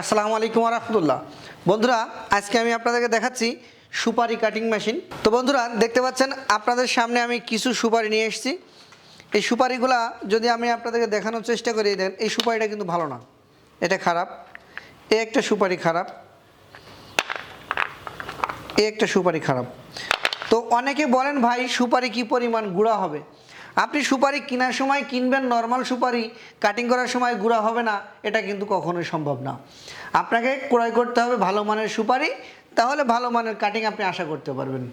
আসসালামু আলাইকুম রহমতুল্লাহ বন্ধুরা, আজকে আমি আপনাদেরকে দেখাচ্ছি সুপারি কাটিং মেশিন তো বন্ধুরা, দেখতে পাচ্ছেন, আপনাদের সামনে আমি কিছু সুপারি নিয়ে এসেছি। এই সুপারিগুলা যদি আমি আপনাদেরকে দেখানোর চেষ্টা করি দেন, এই সুপারিটা কিন্তু ভালো না। এটা খারাপ। এ একটা সুপারি খারাপ। এ একটা সুপারি খারাপ। তো অনেকে বলেন, ভাই, সুপারি কি পরিমাণ গুঁড়া হবে? আপনি সুপারি কেনার সময় কিনবেন নর্মাল সুপারি কাটিং করার সময় গুঁড়া হবে না, এটা কিন্তু কখনোই সম্ভব না। আপনাকে ক্রয় করতে হবে ভালো মানের সুপারি, তাহলে ভালো মানের কাটিং আপনি আশা করতে পারবেন।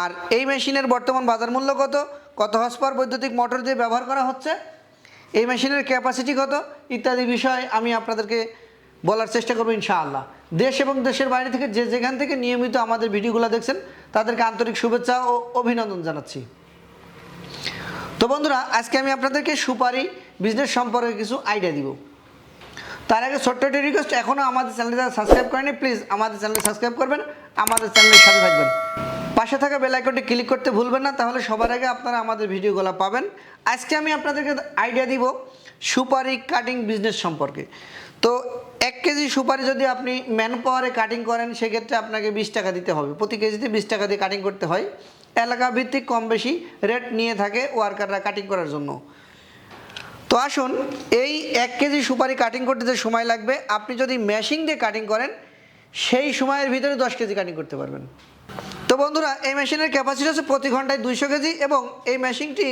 আর এই মেশিনের বর্তমান বাজার মূল্য কত? কত হসপার বৈদ্যুতিক মোটর দিয়ে ব্যবহার করা হচ্ছে? এই মেশিনের ক্যাপাসিটি কত? ইত্যাদি বিষয় আমি আপনাদেরকে বলার চেষ্টা করব ইনশাআল্লাহ। দেশ এবং দেশের বাইরে থেকে যে যেখান থেকে নিয়মিত আমাদের ভিডিওগুলো দেখছেন, তাদেরকে আন্তরিক শুভেচ্ছা ও অভিনন্দন জানাচ্ছি। তো বন্ধুরা, আজকে আমি আপনাদেরকে সুপারি বিজনেস সম্পর্কে কিছু আইডিয়া দিব। তার আগে ছোট্ট একটি রিকোয়েস্ট এখনও আমাদের চ্যানেলটা সাবস্ক্রাইব করেনি প্লিজ আমাদের চ্যানেল সাবস্ক্রাইব করবেন, আমাদের চ্যানেলের সাথে থাকবেন। পাশে থাকা বেল আইকনটি ক্লিক করতে ভুলবেন না, তাহলে সবার আগে আপনারা আমাদের ভিডিওগুলো পাবেন। আজকে আমি আপনাদেরকে আইডিয়া দিব সুপারি কাটিং বিজনেস সম্পর্কে। তো এক কেজি সুপারি যদি আপনি ম্যান পাওয়ারে কাটিং করেন, সেক্ষেত্রে আপনাকে বিশ টাকা দিতে হবে। প্রতি কেজিতে বিশ টাকা দিয়ে কাটিং করতে হয়। এলাকা ভিত্তিক কম বেশি রেট নিয়ে থাকে ওয়ার্কাররা কাটিং করার জন্য। তো আসুন, এই এক কেজি সুপারি কাটিং করতে যে সময় লাগবে, আপনি যদি মেশিন দিয়ে কাটিং করেন, সেই সময়ের ভিতরে দশ কেজি কাটিং করতে পারবেন। তো বন্ধুরা, এই মেশিনের ক্যাপাসিটি হচ্ছে প্রতি ঘন্টায় দুইশো কেজি এবং এই মেশিনটি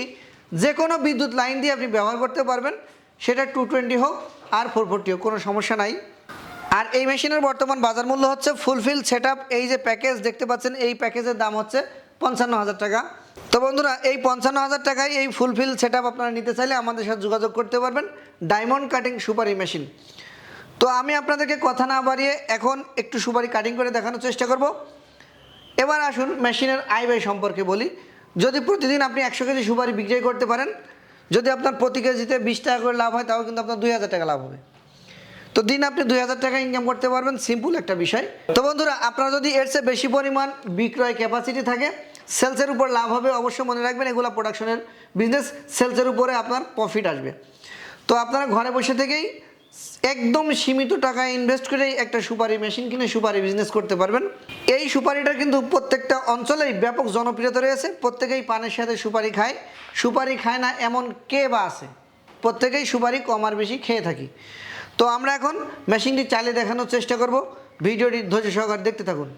যে কোনো বিদ্যুৎ লাইন দিয়ে আপনি ব্যবহার করতে পারবেন। সেটা টু টোয়েন্টি হোক আর ফোর ফোরটি হোক, কোনো সমস্যা নাই। আর এই মেশিনের বর্তমান বাজার মূল্য হচ্ছে ফুলফিল সেট এই যে প্যাকেজ দেখতে পাচ্ছেন, এই প্যাকেজের দাম হচ্ছে পঞ্চান্ন হাজার টাকা। তো বন্ধুরা, এই পঞ্চান্ন হাজার টাকায় এই ফুলফিল সেট আপ আপনারা নিতে চাইলে আমাদের সাথে যোগাযোগ করতে পারবেন। ডায়মন্ড কাটিং সুপারি মেশিন তো আমি আপনাদেরকে কথা না বাড়িয়ে এখন একটু সুপারি কাটিং করে দেখানোর চেষ্টা করব। এবার আসুন মেশিনের আয় ব্যয় সম্পর্কে বলি। যদি প্রতিদিন আপনি একশো কেজি সুপারি বিক্রয় করতে পারেন, যদি আপনার প্রতি কেজিতে বিশ টাকা করে লাভ হয়, তাও কিন্তু আপনার দুই হাজার টাকা লাভ হবে। তো দিন আপনি দুই হাজার টাকা ইনকাম করতে পারবেন। সিম্পল একটা বিষয়। তো বন্ধুরা, আপনার যদি এর চেয়ে বেশি পরিমাণ বিক্রয় ক্যাপাসিটি থাকে সেলসের উপর লাভ হবে অবশ্যই মনে রাখবেন। এগুলো প্রোডাকশনের বিজনেস সেলসের উপরে আপনার প্রফিট আসবে। তো আপনারা ঘরে বসে থেকেই একদম সীমিত টাকা ইনভেস্ট করেই একটা সুপারি মেশিন কিনে সুপারি বিজনেস করতে পারবেন। এই সুপারিটা কিন্তু প্রত্যেকটা অঞ্চলেই ব্যাপক জনপ্রিয়তা রয়েছে। প্রত্যেকেই পানের সাথে সুপারি খায়। সুপারি খায় না এমন কে বা আছে? প্রত্যেকেই সুপারি কম আর বেশি খেয়ে থাকি। তো আমরা এখন মেশিনটি চালিয়ে দেখানোর চেষ্টা করব। ভিডিওটি ধৈর্য সহকারে দেখতে থাকুন।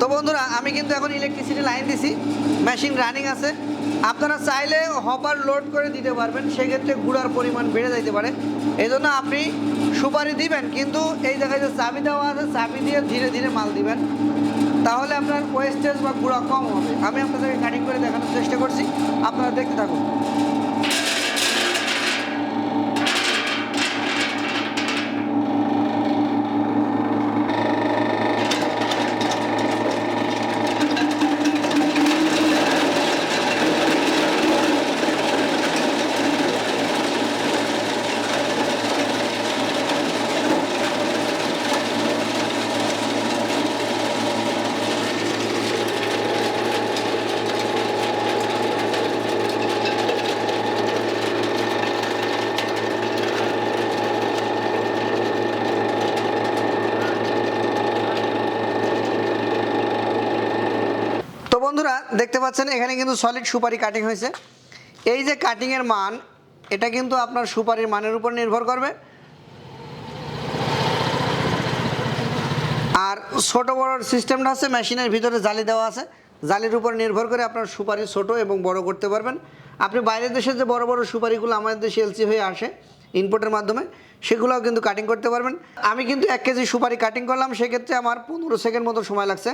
তো বন্ধুরা, আমি কিন্তু এখন ইলেকট্রিসিটি লাইন দিছি। মেশিন রানিং আছে। আপনারা চাইলে হপার লোড করে দিতে পারবেন। সেক্ষেত্রে গুঁড়ার পরিমাণ বেড়ে যাইতে পারে। এই জন্য আপনি সুপারি দিবেন, কিন্তু এই জায়গায় যে চাবি দেওয়া আছে, চাবি দিয়ে ধীরে ধীরে মাল দিবেন। তাহলে আপনার ওয়েস্টেজ বা গুঁড়া কম হবে। আমি আপনাদেরকে কাটিং করে দেখানোর চেষ্টা করছি। আপনারা দেখতে থাকুন। বন্ধুরা, দেখতে পাচ্ছেন, এখানে কিন্তু সলিড সুপারি কাটিং হয়েছে। এই যে কাটিংয়ের মান, এটা কিন্তু আপনার সুপারির মানের উপর নির্ভর করবে। আর ছোট বড় সিস্টেমটা হচ্ছে মেশিনের ভিতরে জালি দেওয়া আছে। জালির উপর নির্ভর করে আপনার সুপারি ছোট এবং বড় করতে পারবেন। আপনি বাইরের দেশের যে বড় বড় সুপারিগুলো আমাদের দেশে এলসি হয়ে আসে ইনপুটের মাধ্যমে, সেগুলোও কিন্তু কাটিং করতে পারবেন। আমি কিন্তু এক কেজি সুপারি কাটিং করলাম, সেক্ষেত্রে আমার পনেরো সেকেন্ড মতো সময় লাগছে।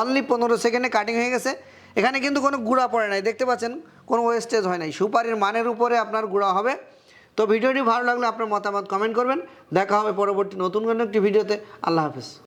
অনলি পনেরো সেকেন্ডে কাটিং হয়ে গেছে। এখানে কিন্তু কোনো গুঁড়া পড়ে নাই, দেখতে পাচ্ছেন? কোনো ওয়েস্টেজ হয় নাই। সুপারির মানের উপরে আপনার গুঁড়া হবে। তো ভিডিওটি ভালো লাগলে আপনার মতামত কমেন্ট করবেন। দেখা হবে পরবর্তী নতুন কোনো একটি ভিডিওতে। আল্লাহ হাফিজ।